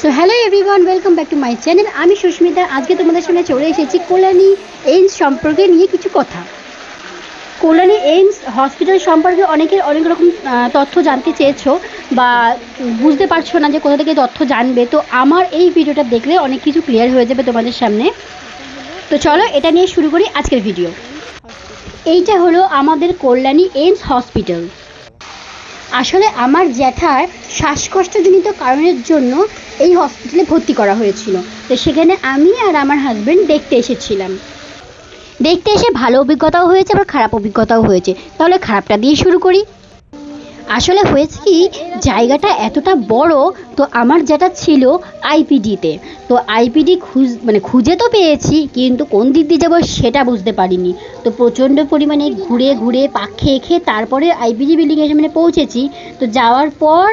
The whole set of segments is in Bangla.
So hello everyone welcome back to my channel আমি সুস্মিতা, আজকে তোমাদের সামনে চলে এসেছি কল্যাণী এইমস সম্পর্কে নিয়ে কিছু কথা। কল্যাণী এইমস হসপিটাল সম্পর্কে অনেকের অনেক রকম তথ্য জানতে চেয়েছো বা বুঝতে পারছ না যে কোথা থেকে তথ্য জানবে। তো আমার এই ভিডিওটা দেখলে অনেক কিছু ক্লিয়ার হয়ে যাবে তোমাদের সামনে। তো চলো এটা নিয়ে শুরু করি আজকের ভিডিও। এইটা হলো আমাদের কল্যাণী এইমস হসপিটাল। আসলে আমার জ্যাঠার শ্বাসকষ্টজনিত কারণের জন্য এই হসপিটালে ভর্তি করা হয়েছিল। তো সেখানে আমি আর আমার হাজব্যান্ড দেখতে এসেছিলাম। দেখতে এসে ভালো অভিজ্ঞতাও হয়েছে, আবার খারাপ অভিজ্ঞতাও হয়েছে। তাহলে খারাপটা দিয়ে শুরু করি। আসলে হয়েছে কি, জায়গাটা এতটা বড়, তো আমার যেটা ছিল আইপিডিতে। তো আইপিডি খুঁজ মানে খুঁজে তো পেয়েছি, কিন্তু কোন দিক দিয়ে যাব সেটা বুঝতে পারিনি। তো প্রচণ্ড পরিমাণে ঘুরে ঘুরে পাক খেয়ে খেয়ে তারপরে আইপিডি বিল্ডিংয়ে মানে পৌঁছেছি। তো যাওয়ার পর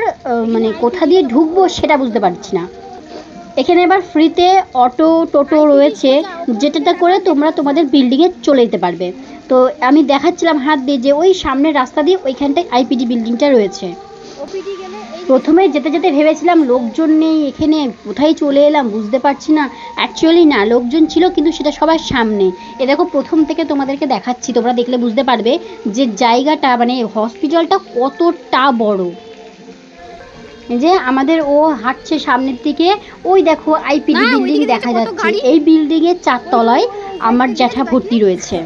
মানে কোথা দিয়ে ঢুকবো সেটা বুঝতে পারছি না। এখানে এবার ফ্রিতে অটো টোটো রয়েছে। যেটাতে করে তোমরা তোমাদের বিল্ডিংয়ে চলে যেতে পারবে। তো আমি দেখাচ্ছিলাম হাত দিয়ে যে ওই সামনের রাস্তা দিয়ে ওইখানটায় আইপিডি বিল্ডিংটা রয়েছে। প্রথমে যেতে যেতে ভেবেছিলাম লোকজন নেই এখানে, কোথায় চলে এলাম বুঝতে পারছি না। অ্যাকচুয়ালি না, লোকজন ছিল কিন্তু সেটা সবার সামনে। এ দেখো, প্রথম থেকে তোমাদেরকে দেখাচ্ছি, তোমরা দেখলে বুঝতে পারবে যে জায়গাটা মানে হসপিটালটা কতটা বড়। যে আমাদের ও হাঁটছে সামনের দিকে ওই দেখো আইপিডি বিল্ডিং দেখা যাচ্ছে। এই বিল্ডিং এর চারতলায় আমার জ্যাঠা ভর্তি রয়েছে।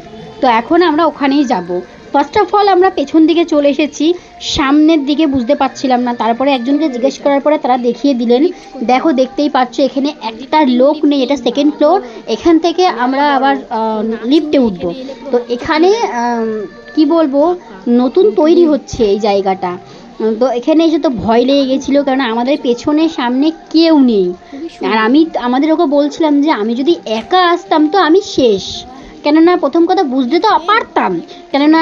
তো এখন আমরা ওখানেই যাব। ফার্স্ট অফ অল আমরা পেছন দিকে চলে এসেছি। সামনের দিকে বুঝতে পারছিলাম না। তারপরে একজনকে জিজ্ঞেস করার পরে তারা দেখিয়ে দিলেন দেখো দেখতেই পাচ্ছ এখানে একটা লোক নেই এটা সেকেন্ড ফ্লোর এখান থেকে আমরা আবার লিফটে উঠবো। তো এখানে কি বলব? নতুন তৈরি হচ্ছে এই জায়গাটা। তো এখানে এসে তো ভয় লেগে গেছিল কারণ আমাদের পেছনে সামনে কেউ নেই। আর আমি আমাদের ওকে বলছিলাম যে আমি যদি একা আসতাম তো আমি শেষ। কেননা প্রথম কথা বুঝতে তো পারতাম। কেননা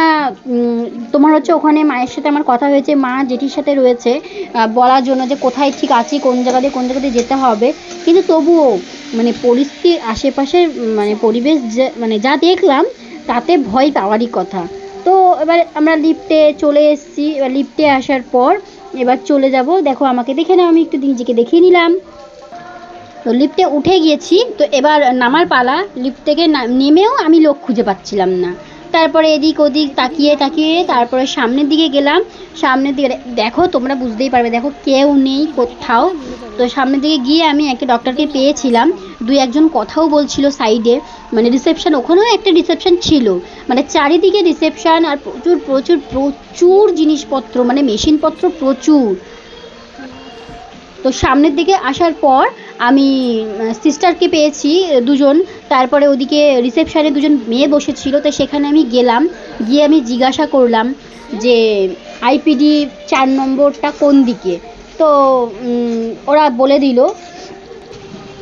তোমার হচ্ছে ওখানে মায়ের সাথে আমার কথা হয়েছে মা জেঠির সাথে রয়েছে বলার জন্য যে কোথায় ঠিক আছি কোন জায়গা দিয়ে কোন জায়গা দিয়ে যেতে হবে। কিন্তু তবুও মানে পরিস্থিতি আশেপাশের মানে পরিবেশ যে- মানে যা দেখলাম তাতে ভয় পাওয়ারই কথা। তো এবার আমরা লিফটে চলে এসেছি। এবার লিফটে আসার পর এবার চলে যাব। দেখো, আমাকে দেখে নাও, আমি একটু নিজেকে দেখিয়ে নিলাম। তো লিফটে উঠে গিয়েছি। তো এবার নামার পালা লিফট থেকে নেমেও আমি লোক খুঁজে পাচ্ছিলাম না। তারপরে এদিক ওদিক তাকিয়ে তাকিয়ে তারপরে সামনের দিকে গেলাম। সামনের দিকে দেখো, তোমরা বুঝতেই পারবে, দেখো কেউ নেই কোথাও। তো সামনের দিকে গিয়ে আমি একটা ডক্টরকে পেয়েছিলাম। দুই একজন কথাও বলছিল সাইডে। মানে রিসেপশন ওখানেও একটা রিসেপশন ছিল। মানে চারিদিকে রিসেপশন আর প্রচুর প্রচুর প্রচুর জিনিসপত্র মানে মেশিনপত্র প্রচুর। তো সামনের দিকে আসার পর আমি সিস্টারকে পেয়েছি দুজন। তারপরে ওদিকে রিসেপশানে দুজন মেয়ে বসেছিল, তো সেখানে আমি গেলাম। গিয়ে আমি জিজ্ঞাসা করলাম যে, আইপিডি চার নম্বরটা কোন দিকে? তো ওরা বলে দিল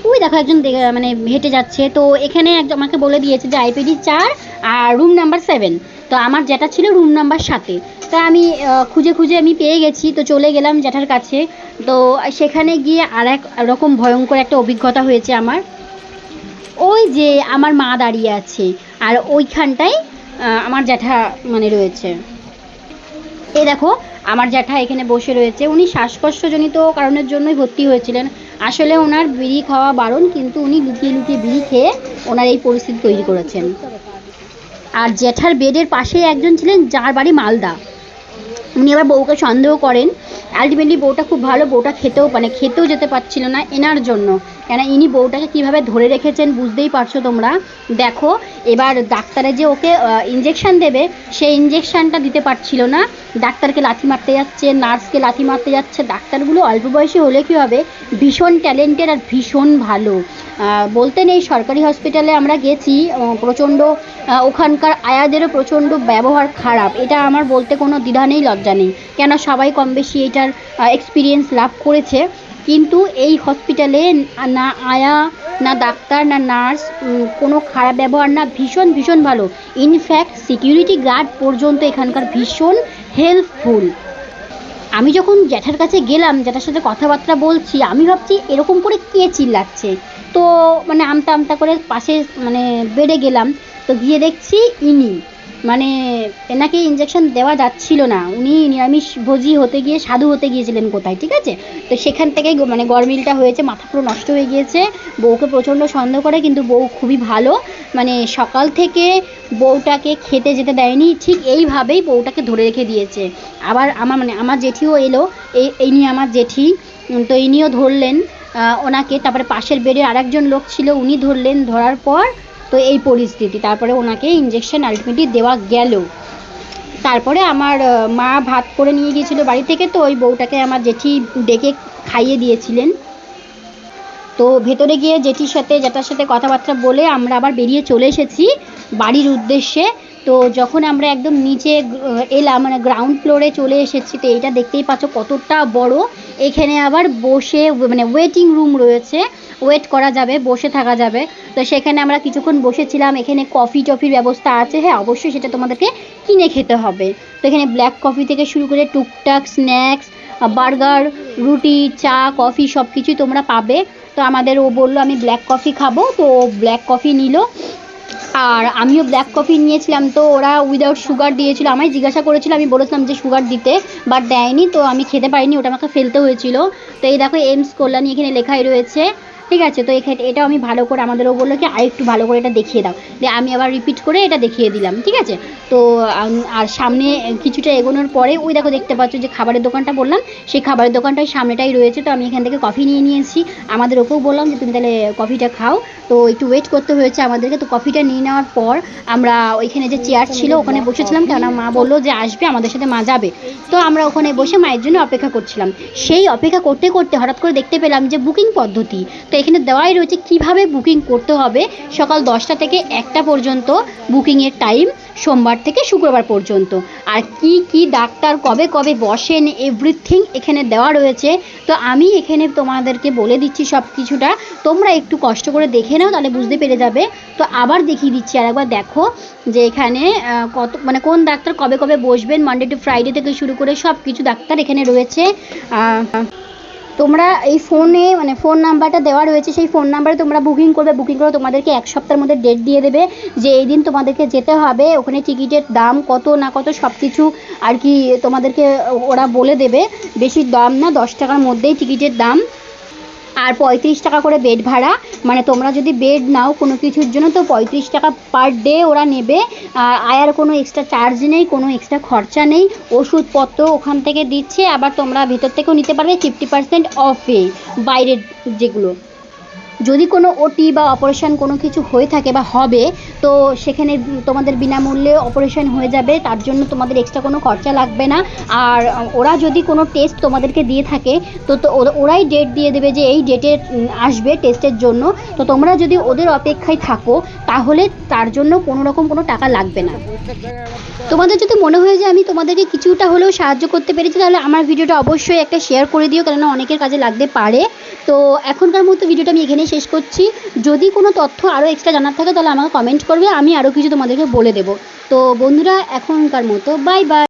ওই দেখো, একজন মানে হেঁটে যাচ্ছে। তো এখানে একজন আমাকে বলে দিয়েছে যে আইপিডি চার আর রুম নাম্বার সেভেন তো আমার যেটা ছিল রুম নাম্বার সাতে। তা আমি খুঁজে খুঁজে আমি পেয়ে গেছি, তো চলে গেলাম জ্যাঠার কাছে। তো সেখানে গিয়ে আর এক রকম ভয়ঙ্কর একটা অভিজ্ঞতা হয়েছে আমার। ওই যে আমার মা দাঁড়িয়ে আছে, আর ওইখানটায় আমার জ্যাঠা মানে রয়েছে। এই দেখো, আমার জ্যাঠা এখানে বসে রয়েছে। উনি শ্বাসকষ্টজনিত কারণের জন্যই ভর্তি হয়েছিলেন। আসলে ওনার বিড়ি খাওয়া বারণ, কিন্তু উনি লুকিয়ে লুকিয়ে বিড়ি খেয়ে ওনার এই পরিস্থিতি তৈরি করেছেন। আর জ্যাঠার বেডের পাশে একজন ছিলেন, যার বাড়ি মালদা। উনি আবার বউকে সন্দেহ করেন। আলটিমেটলি বউটা খুব ভালো, বউটা খেতেও মানে খেতেও যেতে পারছিল না এনার জন্য। কেন ইনি বউটাকে কীভাবে ধরে রেখেছেন বুঝতেই পারছ তোমরা? দেখো, এবার ডাক্তারে যে ওকে ইঞ্জেকশান দেবে, সেই ইঞ্জেকশনটা দিতে পারছিল না। ডাক্তারকে লাথি মারতে যাচ্ছে, নার্সকে লাথি মারতে যাচ্ছে। ডাক্তারগুলো অল্প বয়সী হলে কী হবে? ভীষণ ট্যালেন্টেড আর ভীষণ ভালো। বলতে নেই, সরকারি হসপিটালে আমরা গেছি প্রচণ্ড ওখানকার আয়াদেরও প্রচণ্ড ব্যবহার খারাপ। এটা আমার বলতে কোনো দ্বিধা নেই, লজ্জা নেই। কেন? সবাই কম বেশি এটার এক্সপিরিয়েন্স লাভ করেছে। কিন্তু এই হসপিটালে না আয়া, না ডাক্তার, না নার্স কোনো খারাপ ব্যবহার না, ভীষণ ভীষণ ভালো। ইনফ্যাক্ট সিকিউরিটি গার্ড পর্যন্ত এখানকার ভীষণ হেল্পফুল আমি যখন জ্যাঠার কাছে গেলাম, জ্যাঠার সাথে কথাবার্তা বলছি, আমি ভাবছি এরকম করে কে চিল্লাচ্ছে? তো মানে আমতা আমতা করে পাশে মানে বেডে গেলাম, তো গিয়ে দেখছি ইনি। মানে এনাকে ইঞ্জেকশন দেওয়া যাচ্ছিল না। উনি নিরামিষ ভোজি হতে গিয়ে সাধু হতে গিয়েছিলেন কোথায়, ঠিক আছে? তো সেখান থেকেই মানে গরমিলটা হয়েছে, মাথা পুরো নষ্ট হয়ে গিয়েছে। বউকে প্রচণ্ড সন্দেহ করে, কিন্তু বউ খুবই ভালো। মানে সকাল থেকে বউটাকে খেতে যেতে দেয়নি, ঠিক এইভাবেই বউটাকে ধরে রেখে দিয়েছে। আবার আমার মানে আমার জেঠিও এলো এই এই নিয়ে আমার জেঠি তো ইনিও ধরলেন। ওনাকে, তারপরে পাশের বেডে আরেকজন লোক ছিল, উনি ধরলেন, ধরার পর তো এই পরিস্থিতি। তারপরে ওনাকে ইঞ্জেকশন আলটিমেটলি দেওয়া গেল। তারপরে আমার মা ভাত করে নিয়ে গিয়েছিল বাড়ি থেকে, তো ওই বউটাকে আমার জেঠি ডেকে খাইয়ে দিয়েছিলেন। তো ভেতরে গিয়ে জেঠির সাথে, জেঠার সাথে কথাবার্তা বলে আমরা আবার বেরিয়ে চলে এসেছি বাড়ির উদ্দেশ্যে। তো যখন আমরা একদম নিচে এলাম মানে গ্রাউন্ড ফ্লোরে চলে এসেছি, তো এইটা দেখতেই পাচ্ছ কতটা বড়। এখানে আবার বসে মানে ওয়েটিং রুম রয়েছে ওয়েট করা যাবে, বসে থাকা যাবে। তো সেখানে আমরা কিছুক্ষণ বসেছিলাম, এখানে কফি টফির ব্যবস্থা আছে হ্যাঁ অবশ্যই সেটা তোমাদেরকে কিনে খেতে হবে। তো এখানে ব্ল্যাক কফি থেকে শুরু করে টুকটাক স্ন্যাক্স বার্গার রুটি, চা কফি সব কিছুই তোমরা পাবে। তো আমাদের ও বলল, আমি ব্ল্যাক কফি খাব। তো ও ব্ল্যাক কফি নিল। আর আমিও ব্ল্যাক কফি নিয়েছিলাম, তো ওরা উইদাউট সুগার দিয়েছিল। আমায় জিজ্ঞাসা করেছিল, আমি বলেছিলাম যে সুগার দিতে বাট দেয়নি, তো আমি খেতে পারিনি, ওটা আমাকে ফেলতে হয়েছিল। তো এই দেখো এমস কল্যাণী এখানে লেখাই রয়েছে। ঠিক আছে, তো এখানে এটাও আমি ভালো করে আমাদেরও বলল কি আর একটু ভালো করে এটা দেখিয়ে দাও। দিয়ে আমি আবার রিপিট করে এটা দেখিয়ে দিলাম, ঠিক আছে? তো আর সামনে কিছুটা এগোনোর পরে, ওই দেখো দেখতে পাচ্ছ যে খাবারের দোকানটা বললাম, সেই খাবারের দোকানটাই সামনেটাই রয়েছে, তো আমি এখান থেকে কফি নিয়ে নিয়েছি। আমাদের ওকেও বললাম যে তুমি তাহলে কফিটা খাও। তো একটু ওয়েট করতে হয়েছে আমাদেরকে, তো কফিটা নিয়ে নেওয়ার পর আমরা ওইখানে যে চেয়ার ছিল, ওখানে বসেছিলাম, কেননা মা বলল যে আসবে, আমাদের সাথে মা যাবে। তো আমরা ওখানে বসে মায়ের জন্য অপেক্ষা করছিলাম। সেই অপেক্ষা করতে করতে হঠাৎ করে দেখতে পেলাম যে বুকিং পদ্ধতি। তো এখানে দেওয়াই রয়েছে কীভাবে বুকিং করতে হবে। সকাল দশটা থেকে একটা পর্যন্ত বুকিংয়ের টাইম সোমবার থেকে শুক্রবার পর্যন্ত। আর কি কি ডাক্তার কবে কবে বসেন এভরিথিং এখানে দেওয়া রয়েছে। তো আমি এখানে তোমাদেরকে বলে দিচ্ছি সব কিছুটা তোমরা একটু কষ্ট করে দেখে নাও, তাহলে বুঝতে পেরে যাবে। তো আবার দেখিয়ে দিচ্ছি, আর একবার দেখো যে এখানে কত মানে কোন ডাক্তার কবে কবে বসবেন মানডে টু ফ্রাইডে থেকে শুরু করে সব কিছু ডাক্তার এখানে রয়েছে। তোমরা এই ফোনে মানে ফোন নাম্বারটা দেওয়া রয়েছে, সেই ফোন নাম্বারে তোমরা বুকিং করবে। বুকিং করে তোমাদেরকে এক সপ্তাহের মধ্যে ডেট দিয়ে দেবে যে এই দিন তোমাদেরকে যেতে হবে। ওখানে টিকিটের দাম কত, না কত সব কিছু আর কি তোমাদেরকে ওরা বলে দেবে। বেশি দাম না, দশ টাকার মধ্যেই টিকিটের দাম। আর পঁয়ত্রিশ টাকা করে বেড ভাড়া। মানে তোমরা যদি বেড নাও কোনো কিছুর জন্য, তো পঁয়ত্রিশ টাকা পার ডে ওরা নেবে। আর আয়ার কোনো এক্সট্রা চার্জ নেই, কোনো এক্সট্রা খরচা নেই। ওষুধপত্র ওখান থেকে দিচ্ছে, আবার তোমরা ভেতর থেকেও নিতে পারবে ফিফটি পার্সেন্ট অফে বাইরের যেগুলো। যদি কোনো ওটি বা অপারেশন কোনো কিছু হয়ে থাকে বা হবে, তো সেখানে তোমাদের বিনামূল্যে অপারেশন হয়ে যাবে, তার জন্য তোমাদের এক্সট্রা কোনো খরচা লাগবে না। আর ওরা যদি কোনো টেস্ট তোমাদেরকে দিয়ে থাকে, তো তো ওরাই ডেট দিয়ে দেবে যে এই ডেটে আসবে টেস্টের জন্য। তো তোমরা যদি ওদের অপেক্ষায় থাকো, তাহলে তার জন্য কোনো রকম কোনো টাকা লাগবে না। তোমাদের যদি মনে হয় যে আমি তোমাদেরকে কিছুটা হলেও সাহায্য করতে পেরেছি, তাহলে আমার ভিডিওটা অবশ্যই একটা শেয়ার করে দিও, কেননা অনেকের কাজে লাগতে পারে। তো এখনকার মতো ভিডিওটা আমি এখানেই শেষ করছি। যদি কোনো তথ্য আরও এক্সট্রা জানার থাকে, তাহলে আমাকে কমেন্ট করবে, আমি আরও কিছু তোমাদেরকে বলে দেবো। তো বন্ধুরা, এখনকার মতো বাই বাই